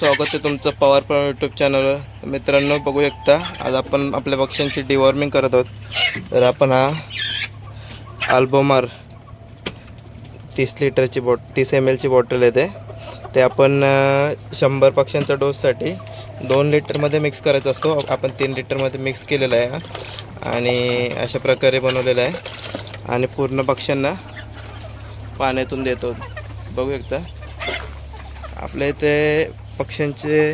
स्वागत आहे तुमचं पॉवर पवार यूट्यूब चॅनलवर मित्रांनो बघू शकता आज आपण आपल्या पक्ष्यांची डिवॉर्मिंग करत आहोत. तर आपण हा अल्बोमार तीस लिटरची बॉट तीस एम एलची बॉटल येते. ते आपण शंभर पक्ष्यांच्या डोससाठी दोन लिटरमध्ये मिक्स करायचा असतो. आपण तीन लिटरमध्ये मिक्स केलेला आहे आणि अशा प्रकारे बनवलेला आहे. आणि पूर्ण पक्ष्यांना पाण्यातून देतो. बघू शकता. आपल्या इथे पक्ष्यांचे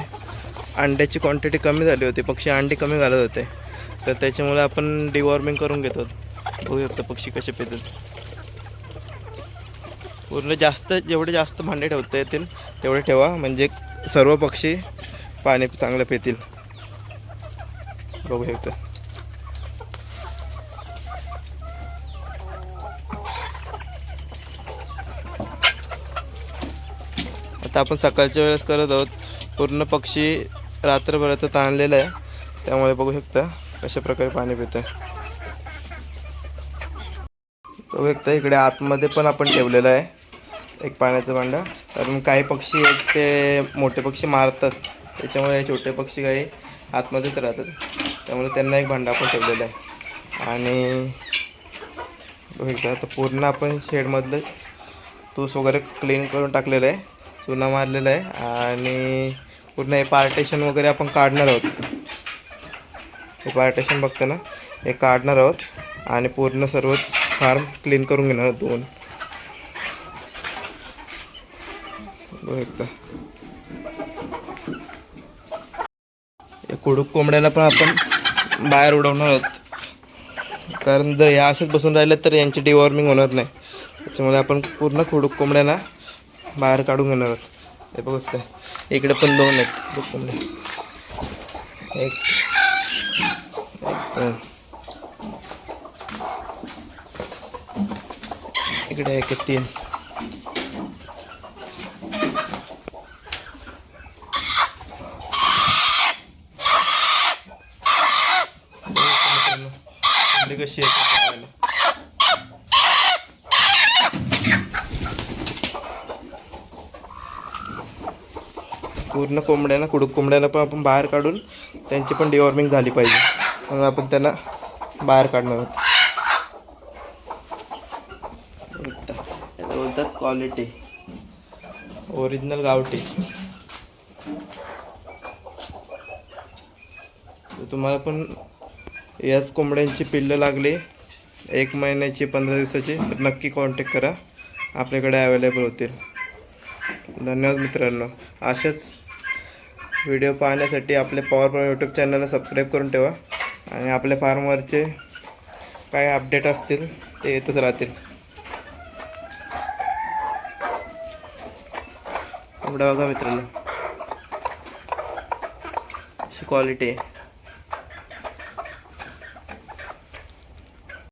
अंड्याची क्वांटिटी कमी झाली होती. पक्षी अंडी कमी घालत होते. तर त्याच्यामुळे आपण डिवॉर्मिंग करून घेतो. बघू शकतो पक्षी कसे पितात. पूर्ण जास्त जेवढे जास्त भांडे ठेवता येतील तेवढे ठेवा. म्हणजे सर्व पक्षी पाणी चांगलं पितील. बघू शकतो. आता आपण सकाळच्या वेळेस करत आहोत. पूर्ण पक्षी रात्रभराचं ताणलेलं आहे. त्यामुळे बघू शकता कशा प्रकारे पाणी पितं बघू शकता इकडे आतमध्ये पण आपण ठेवलेलं आहे. एक पाण्याचं भांडं. कारण काही पक्षी आहेत ते मोठे पक्षी मारतात. त्याच्यामुळे हे छोटे पक्षी काही आतमध्येच राहतात. त्यामुळे त्यांना एक भांडं आपण ठेवलेलं आहे. आणि बघू शकता आता पूर्ण आपण शेडमधलं तूस वगैरे क्लीन करून टाकलेलं आहे. चुना मारलेला आहे आणि पूर्ण हे पार्टेशन वगैरे आपण काढणार आहोत. हे पार्टेशन बघता ना हे काढणार आहोत आणि पूर्ण सर्व फार्म क्लीन करून घेणार आहोत दोन. एकदा. या कुडूक कोंबड्याला पण आपण बाहेर उडवणार आहोत. कारण जर या असेच बसून राहिले तर यांची डिवॉर्मिंग होणार नाही. त्याच्यामुळे आपण पूर्ण खुडूक कोंबड्यांना बाहेर काढून घेणार आहोत. हे बघू इकडे पण दोन आहेत. एक दोन. इकडे एक तीन. कशी आहे ती पाहायला. पूर्ण कोंबड्यांना कुडूक कोंबड्यांना पण आपण बाहेर काढून त्यांची पण डिवॉर्मिंग झाली पाहिजे. म्हणून आपण त्यांना बाहेर काढणार आहोत. बोलतात क्वालिटी ओरिजिनल गावठी. तुम्हाला पण याच कोंबड्यांची पिल्लं लागली एक महिन्याची पंधरा दिवसाची तर नक्की कॉन्टॅक्ट करा. आपल्याकडे अवेलेबल होतील. धन्यवाद मित्रांनो. अशाच व्हिडिओ पाहण्यासाठी आपले पॉवर पॉवर यूट्यूब चॅनलला सबस्क्राईब करून ठेवा. आणि आपल्या फार्मवरचे काय अपडेट असतील ते येतच राहतील. एवढा बघा मित्रांनो. अशी क्वालिटी आहे.